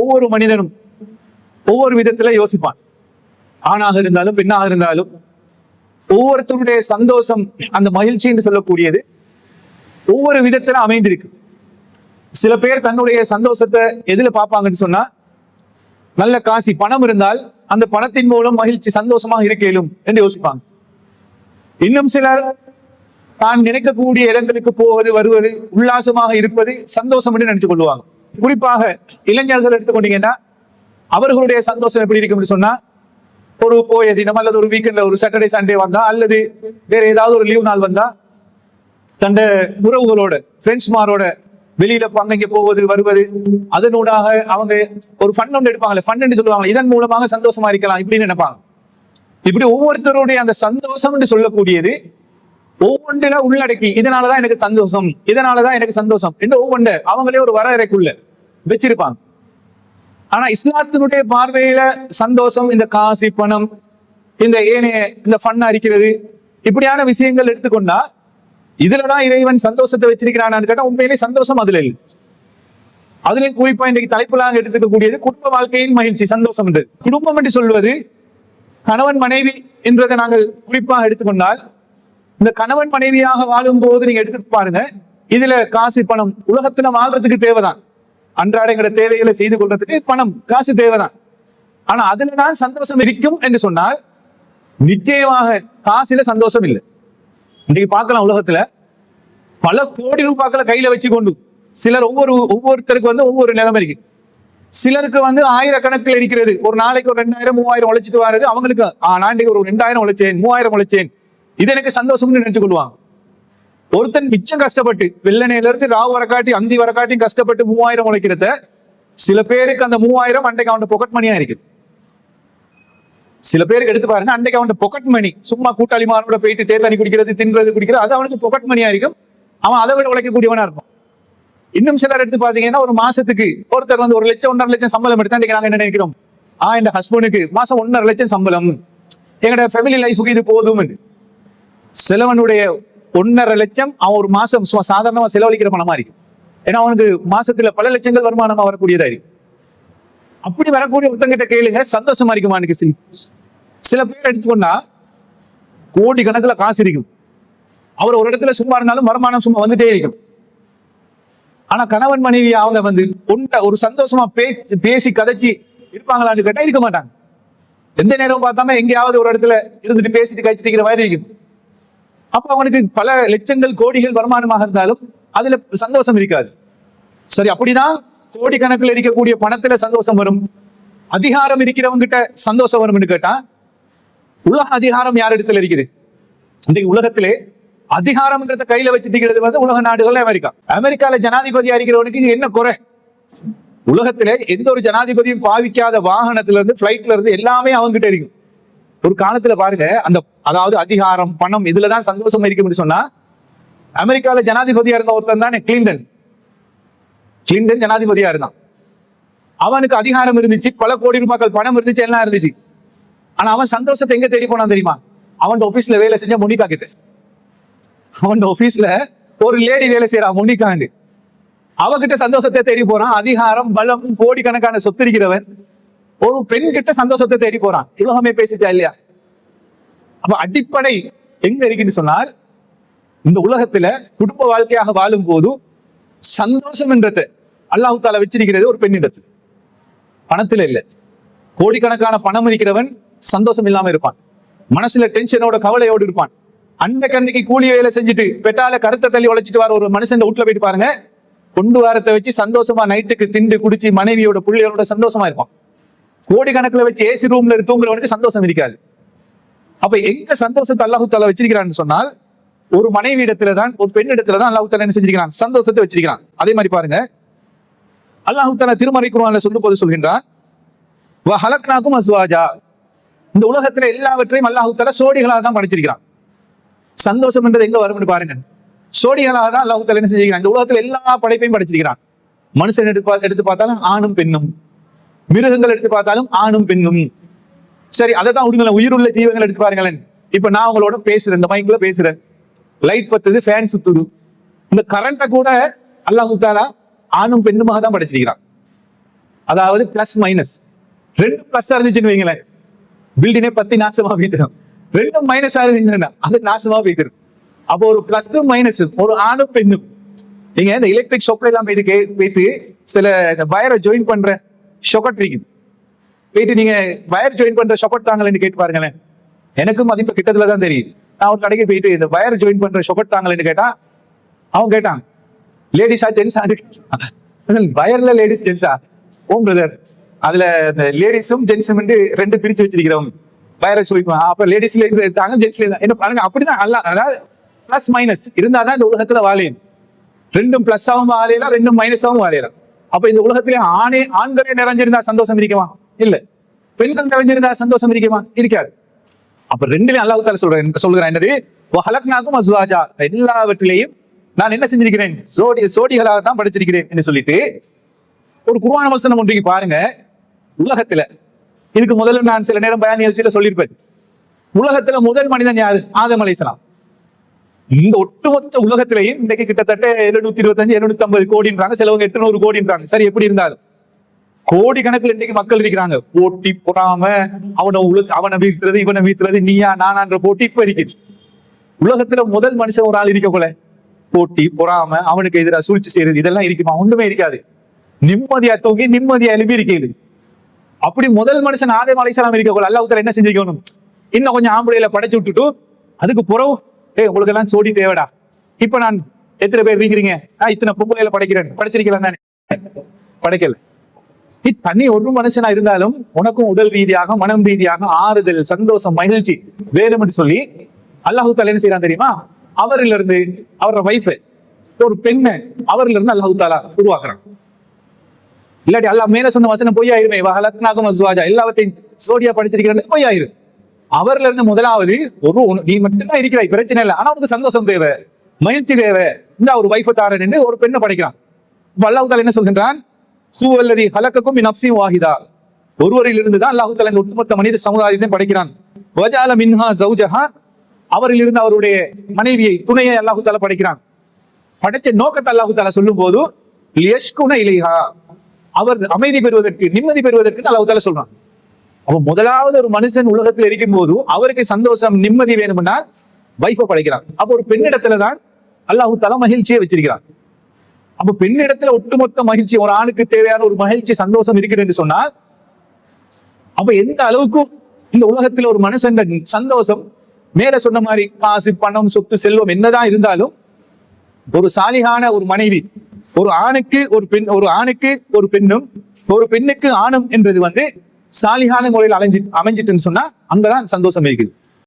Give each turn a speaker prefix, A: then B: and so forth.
A: ஒவ்வொரு மனிதனும் ஒவ்வொரு விதத்துல யோசிப்பான். ஆணாக இருந்தாலும் பெண்ணாக இருந்தாலும் ஒவ்வொருத்தருடைய சந்தோஷம் அந்த மகிழ்ச்சி என்று சொல்லக்கூடியது ஒவ்வொரு விதத்துல அமைந்திருக்கு. சில பேர் தன்னுடைய சந்தோஷத்தை எதுல பார்ப்பாங்கன்னு சொன்னா நல்ல காசி பணம் இருந்தால் அந்த பணத்தின் மூலம் மகிழ்ச்சி சந்தோஷமாக இருக்கலும் என்று யோசிப்பாங்க. இன்னும் சிலர் தான் நினைக்கக்கூடிய இடங்களுக்கு போவது வருவது உல்லாசமாக இருப்பது சந்தோஷம் என்று நினைச்சு கொள்வாங்க. குறிப்பாக இளைஞர்கள் எடுத்துக்கொண்டீங்கன்னா அவர்களுடைய சந்தோஷம் எப்படி இருக்கும்னு சொன்னா ஒரு போய தினம் அல்லது ஒரு வீக்கெண்ட்ல ஒரு சாட்டர்டே சண்டே வந்தா அல்லது வேற ஏதாவது ஒரு லீவ் நாள் வந்தா தந்த உறவுகளோட ஃப்ரெண்ட்ஸ்மாரோட வெளியில அங்கங்க போவது வருவது அதனூடாக அவங்க ஒரு ஃபன் ஒன்று எடுப்பாங்களே ஃபன் சொல்லுவாங்க இதன் மூலமாக சந்தோஷமா இருக்கலாம் இப்படின்னு நினைப்பாங்க. இப்படி ஒவ்வொருத்தருடைய அந்த சந்தோஷம் என்று சொல்லக்கூடியது ஒவ்வொன்றில உள்ளடக்கி இதனாலதான் எனக்கு சந்தோஷம் இதனாலதான் எனக்கு சந்தோஷம் என்று ஒவ்வொன்று அவங்களே ஒரு வரையறைக்குள்ள வச்சிருப்பாங்க. ஆனா இஸ்லாத்தினுடைய பார்வையில சந்தோஷம் இந்த காசி பணம் இந்த ஏனைய இந்த ஃபன் அரிக்கிறது இப்படியான விஷயங்கள் எடுத்துக்கொண்டா இதுலதான் இறைவன் சந்தோஷத்தை வச்சிருக்கிறான்னு கேட்டா உண்மையிலே சந்தோஷம் அதுல இல்லை. அதுலயும் குறிப்பா இன்றைக்கு தலைப்புலாக எடுத்துக்கக்கூடியது குடும்ப வாழ்க்கையின் மகிழ்ச்சி சந்தோஷம் என்று. குடும்பம் என்று சொல்வது கணவன் மனைவி என்றதை நாங்கள் குறிப்பாக எடுத்துக்கொண்டால் இந்த கணவன் மனைவியாக வாழும் போது நீங்க எடுத்து பாருங்க. இதுல காசு பணம் உலகத்துல வாழ்றதுக்கு தேவைதான். அன்றாட எங்கட தேவைகளை செய்து கொள்றதுக்கு பணம் காசு தேவைதான். ஆனா அதுலதான் சந்தோஷம் இருக்கும் என்று சொன்னால் நிச்சயமாக காசுல சந்தோஷம் இல்லை. இன்னைக்கு பார்க்கலாம் உலகத்துல பல கோடி ரூபாய்களை கையில வச்சு கொண்டு சிலர் ஒவ்வொரு ஒவ்வொருத்தருக்கு வந்து ஒவ்வொரு நிலைமை இருக்கு. சிலருக்கு வந்து ஆயிரக்கணக்கில் இருக்கிறது. ஒரு நாளைக்கு ஒரு ரெண்டாயிரம் மூவாயிரம் உழைச்சிட்டு வர்றது அவங்களுக்கு. ஆ, நான் ஒரு ரெண்டாயிரம் உழைச்சேன் மூவாயிரம் உழைச்சேன் இது எனக்கு சந்தோஷம்னு நினைச்சு கொள்வாங்க ஒருத்தன் மிச்சம் கஷ்டப்பட்டு வெள்ளனையில இருந்து ராவு வரக்காட்டி அந்தி வரக்காட்டி கஷ்டப்பட்டு மூவாயிரம் உழைக்கிறத சில பேருக்கு அந்த மூவாயிரம் அன்றைக்கு அவன் பொக்கெட் மணியா இருக்கு. சில பேருக்கு எடுத்து பாருங்க அன்றைக்கு அவன் பொக்கெட் மணி சும்மா கூட்டாளிமாரோட போயிட்டு தேத்தாணி குடிக்கிறது தின்றது குடிக்கிறது அது அவனுக்கு பொக்கெட் மணியா இருக்கும். அவன் அதை விட உழைக்கக்கூடியவனா இருப்பான். இன்னும் சிலர் எடுத்து பாத்தீங்கன்னா ஒரு மாசத்துக்கு ஒருத்தர் வந்து ஒரு லட்சம் ஒன்றரை லட்சம் சம்பளம் எடுத்தா இன்னைக்கு நாங்க என்ன நினைக்கிறோம்? ஆ என் ஹஸ்பண்டுக்கு மாசம் ஒன்றரை லட்சம் சம்பளம். எங்களோட ஃபேமிலி லைஃபுக்கு இது போதும் சிலவனுடைய ஒன்னரை லட்சம் அவன் ஒரு மாசம் சும்மா சாதாரணமா செலவழிக்கிற பணமா இருக்கும் ஏன்னா அவனுக்கு மாசத்துல பல லட்சங்கள் வருமானமா வரக்கூடியதா இருக்கும் அப்படி வரக்கூடிய ஒருத்தங்கிட்ட கேளுங்க சந்தோஷமா இருக்குமா எனக்கு சில- சில பேர் எடுத்துக்கொண்டா கோடி கணக்குல காசு இருக்கும். அவர் ஒரு இடத்துல சும்மா இருந்தாலும் வருமானம் சும்மா வந்துட்டே இருக்கும். ஆனா கணவன் மனைவி அவங்க வந்து ஒன்றை ஒரு சந்தோஷமா பேச்சு பேசி கதைச்சு இருப்பாங்களான்னு கேட்டா இருக்க மாட்டாங்க. எந்த நேரம் பார்த்தாம எங்கேயாவது ஒரு இடத்துல இருந்துட்டு பேசிட்டு கழிச்சிட்டு இருக்கிற மாதிரி இருக்கும். அப்ப அவனுக்கு பல லட்சங்கள் கோடிகள் வருமானமாக இருந்தாலும் அதுல சந்தோஷம் இருக்காது. சரி அப்படிதான் கோடிக்கணக்கில் இருக்கக்கூடிய பணத்துல சந்தோஷம் வரும். அதிகாரம் இருக்கிறவங்க கிட்ட சந்தோஷம் வரும்னு கேட்டா உலக அதிகாரம் யார் இடத்துல இருக்குது? இன்றைக்கு உலகத்திலே அதிகாரம்ன்றத கையில வச்சுட்டு வந்து உலக நாடுகள் அமெரிக்கா. அமெரிக்கால ஜனாதிபதியா இருக்கிறவனுக்கு என்ன குறை? உலகத்திலே எந்த ஒரு ஜனாதிபதியும் பாவிக்காத வாகனத்துல இருந்து பிளைட்ல இருந்து எல்லாமே அவங்ககிட்ட இருக்கும் ஒரு காலத்துல பாருங்க அந்த அதாவது அதிகாரம் பணம் இதுலதான் சந்தோஷம் இருக்கும்னு சொன்னா அமெரிக்கால ஜனாதிபதியா இருந்த ஒருத்தன் தானே கிளின்டன் கிளின்டன் ஜனாதிபதியா இருந்தான். அவனுக்கு அதிகாரம் இருந்துச்சு பல கோடி ரூபாய்கள் பணம் இருந்துச்சு எல்லாம் இருந்துச்சு. ஆனா அவன் சந்தோஷத்தை எங்க தேடி போனான் தெரியுமா? அவன் ஆபீஸ்ல வேலை செஞ்ச மொனிகா கிட்ட. அவன் ஆபீஸ்ல ஒரு லேடி வேலை செய்யறா மொனிகாண்டு அவகிட்ட சந்தோஷத்தை தேடி போறான். அதிகாரம் பலம் கோடிக்கணக்கான சொத்து இருக்கிறவன். ஒரு பெண் கிட்ட சந்தோஷத்தை தேடி போறான். உலகமே பேசிச்சா இல்லையா? அப்ப அடிப்படை எங்க இருக்குன்னு சொன்னால் இந்த உலகத்துல குடும்ப வாழ்க்கையாக வாழும் போது சந்தோஷம் என்றது அல்லாஹு தால வச்சிருக்கிறது ஒரு பெண்ணிடத்தில் பணத்துல இல்ல. கோடிக்கணக்கான பணம் இருக்கிறவன் சந்தோஷம் இல்லாம இருப்பான். மனசுல டென்ஷனோட கவலையோடு இருப்பான். அந்த கண்ணிக்கு கூலி வேலை செஞ்சுட்டு பெட்டால கருத்தை தள்ளி உழைச்சிட்டு வர ஒரு மனுஷன் வீட்டுல போயிட்டு பாருங்க கொண்டு வாரத்தை வச்சு சந்தோஷமா நைட்டுக்கு திண்டு குடிச்சு மனைவியோட புள்ளியோட சந்தோஷமா இருப்பான். கோடிக்கணக்கில் வச்சு ஏசி ரூம்ல தூங்குறவனுக்கு சந்தோஷம் இருக்காது. அப்ப எங்க சந்தோஷத்தை அல்லாஹு தாலா வச்சிருக்கிறான்னு சொன்னால் ஒரு மனைவி இடத்துல தான் ஒரு பெண் இடத்துல தான் அல்லாஹு தாலா என்ன செஞ்சிருக்கிறான்? சந்தோஷத்தை வச்சிருக்கிறான். அதே மாதிரி பாருங்க. அல்லாஹு தாலா திருமறை குர்ஆன்ல சொல்லும் போது சொல்கின்றான். ஹலக்னாக்கும் அஸ்வாஜா. இந்த உலகத்துல எல்லாவற்றையும் அல்லாஹு தாலா சோடிகளாக தான் படைச்சிருக்கிறான். சந்தோஷம் என்றது எங்க வரும்னு பாருங்க. சோடிகளாக தான் அல்லாஹு தாலா என்ன செஞ்சிருக்கிறான்? இந்த உலகத்துல எல்லா படைப்பையும் படைச்சிருக்கிறான். மனுஷன் எடுத்து எடுத்து பார்த்தாலும் ஆணும் பெண்ணும். மிருகங்கள் எடுத்து பார்த்தாலும் ஆணும் பெண்ணும். சரி அதை தான் விடுங்களேன் உயிருள்ள ஜீவங்கள் எடுத்து பாருங்களேன். இப்ப நான் உங்களோட பேசுறேன் இந்த மைக்ல பேசுறேன். லைட் பத்துது ஃபேன் சுத்துது. இந்த கரண்ட்டை கூட அல்லாஹ் தாலா ஆணும் பெண்ணுமாக தான் படைச்சிருக்கிறான். அதாவது பிளஸ் மைனஸ் ரெண்டு பிளஸ் இருந்துச்சுன்னு வைங்களேன். பில்டிங்கே பத்தி நாசமா போய்த்திரும் ரெண்டும் மைனஸ் இருந்துச்சுன்னா அது நாசமா போய்த்திரும் அப்போ ஒரு பிளஸ் மைனஸ் ஒரு ஆணும் பெண்ணும். நீங்க இந்த எலக்ட்ரிக் சப்ளை எல்லாம் போயிட்டு போயிட்டு சில இந்த வயரை ஜாயின் பண்ற ஷொக்கட் இருக்குது போயிட்டு நீங்க வயர் ஜாயின் பண்ற ஷொக்கட் தாங்களேன்னு கேட்டு பாருங்களேன். எனக்கும் மதிப்பு கிட்டத்துல தான் தெரியும் நான் ஒரு கடைக்கு போயிட்டு இந்த வயர் ஜாயின் பண்ற ஷொக்கட் தாங்களேன்னு கேட்டா அவன் கேட்டான் லேடிஸா ஜென்ஸா வயர்ல லேடிஸ் ஜென்ஸா ஓம் பிரதர் அதுல இந்த லேடிஸும் ஜென்ஸும் ரெண்டு பிரிச்சு வச்சிருக்கிறோம். வயரை சொல்லிக்குவான் அப்ப லேடிஸ்ல இருக்காங்க ஜென்ஸ்ல என்ன பாருங்க அப்படிதான் அல்ல அதாவது பிளஸ் மைனஸ் இருந்தாதான் இந்த உலகத்துல வாழையும் ரெண்டும் பிளஸ்ஸாவும் வாழையலாம் ரெண்டும் மைனஸாவும் வாழையலாம் அப்ப இந்த உலகத்திலே ஆணே ஆண்களே நிறைஞ்சிருந்தா சந்தோஷம் இருக்குமா? இல்ல. பெண்கள் நிறைஞ்சிருந்தா சந்தோஷம் இருக்குமா? இருக்காது. அப்ப ரெண்டுலயும் அல்லாஹ் தால சொல்றேன் சொல்கிறேன் என்னது? ஹலக்னாக்கும் அஸ்வாஜா. எல்லாவற்றிலையும் நான் என்ன செஞ்சிருக்கிறேன்? சோடி சோடிகளாக தான் படிச்சிருக்கிறேன் என்று சொல்லிட்டு ஒரு குருவான வசனம் ஒன்றைக்கு பாருங்க. உலகத்துல இதுக்கு முதல்ல நான் சில நேரம் பயன் நிகழ்ச்சியில சொல்லியிருப்பேன். உலகத்துல முதல் மனிதன் யாரு? ஆதம் அலைஹிஸ்ஸலாம் இந்த ஒட்டுமொத்த உலகத்திலையும் இன்னைக்கு கிட்டத்தட்ட எழுநூத்தி இருபத்தஞ்சு எழுநூத்தி ஐம்பது கோடின்றாங்க. சிலவங்க எட்டுநூறு கோடின்றாங்க. சரி எப்படி இருந்தாலும். கோடி கணக்கில் இன்னைக்கு மக்கள் இருக்கிறாங்க. போட்டி பொறாம அவனை உல அவனை வீழ்த்துறது இவனை வீழ்த்துறது நீயா நானான்ற போட்டி இப்ப இருக்குது உலகத்துல முதல் மனுஷன் ஒரு ஆள் இருக்க போல. போட்டி பொறாம அவனுக்கு எதிராக சூழ்ச்சி செய்யறது இதெல்லாம் இருக்குமா? ஒண்ணுமே இருக்காது. நிம்மதியா தூங்கி நிம்மதியா எழுப்பி இருக்கிறது. அப்படி முதல் மனுஷன் ஆதே மலைசலாம் இருக்க போல. அல்லாஹ் என்ன செஞ்சுக்கணும் இன்னும் கொஞ்சம் ஆம்பளையில படைச்சு விட்டுட்டு அதுக்கு புறவு ஏய் உங்களுக்கு எல்லாம் சோடி தேவைடா. இப்ப நான் எத்தனை பேர் இருக்கிறீங்க நான் இத்தனை பொம்பளையில படைக்கிறேன். படைச்சிருக்கலாம் தானே? படைக்கல. தண்ணி தனி ஒரு மனுஷனா இருந்தாலும் உனக்கும் உடல் ரீதியாக மனம் ரீதியாக ஆறுதல் சந்தோஷம் மகிழ்ச்சி வேணும் என்று சொல்லி அல்லாஹு தாலா என்ன செய்யறான் தெரியுமா? அவரில் இருந்து அவரோட வைஃப் ஒரு பெண்ணை அவரிலிருந்து இருந்து அல்லாஹு தாலா உருவாக்குறான். இல்லாட்டி அல்லாஹ் மேல சொன்ன வசனம் பொய்யாயிருமே. வஹலத்னாகும் அஸ்வாஜா. எல்லாவற்றையும் சோடியா படிச்சிருக்கிறேன். பொய்யாயிரும் அவர்ல இருந்து முதலாவது ஒரு நீ மட்டும்தான் இருக்கிறாய் பிரச்சனை இல்லை. ஆனா உனக்கு சந்தோஷம் தேவை. மகிழ்ச்சி தேவை. இந்த ஒரு வைஃபை தாரன் என்று ஒரு பெண்ணை படைக்கிறான். அல்லாஹு தால என்ன சொல்கின்றான்? சூவல்லதி ஹலக்கக்கும் நப்சி வாகிதா ஒருவரில் இருந்து தான் அல்லாஹு தாலா இந்த ஒட்டுமொத்த மனித சமுதாயத்தையும் படைக்கிறான். வஜால மின்ஹா ஜவுஜஹா அவரில் இருந்து அவருடைய மனைவியை துணையை அல்லாஹு தாலா படைக்கிறான். படைச்ச நோக்கத்தை அல்லாஹு தாலா சொல்லும் போது லியஷ்குன இலைஹா. அவர் அமைதி பெறுவதற்கு நிம்மதி பெறுவதற்கு அல்லாஹு தாலா சொல்றான். அப்ப முதலாவது ஒரு மனுஷன் உலகத்தில் இருக்கும் போது அவருக்கு சந்தோஷம் நிம்மதி வேணும்னா வைஃபை படைக்கிறான். அப்ப ஒரு பெண்ணிடத்துல தான் அல்லாஹு தல மகிழ்ச்சியை வச்சிருக்கிறான். அப்ப பெண்ணிடத்துல ஒட்டுமொத்த மகிழ்ச்சி ஒரு ஆணுக்கு தேவையான ஒரு மகிழ்ச்சி சந்தோஷம் இருக்குது என்று சொன்னால் அப்ப எந்த அளவுக்கு இந்த உலகத்துல ஒரு மனுஷன் சந்தோஷம் மேல சொன்ன மாதிரி காசு பணம் சொத்து செல்வம் என்னதான் இருந்தாலும் ஒரு சாலிகான ஒரு மனைவி ஒரு ஆணுக்கு ஒரு பெண் ஒரு ஆணுக்கு ஒரு பெண்ணும் ஒரு பெண்ணுக்கு ஆணும் என்றது வந்து சாலிகான முறையில் அலைஞ்சு அமைஞ்சிட்டுன்னு சொன்னா அங்கதான் சந்தோஷம் இருக்குது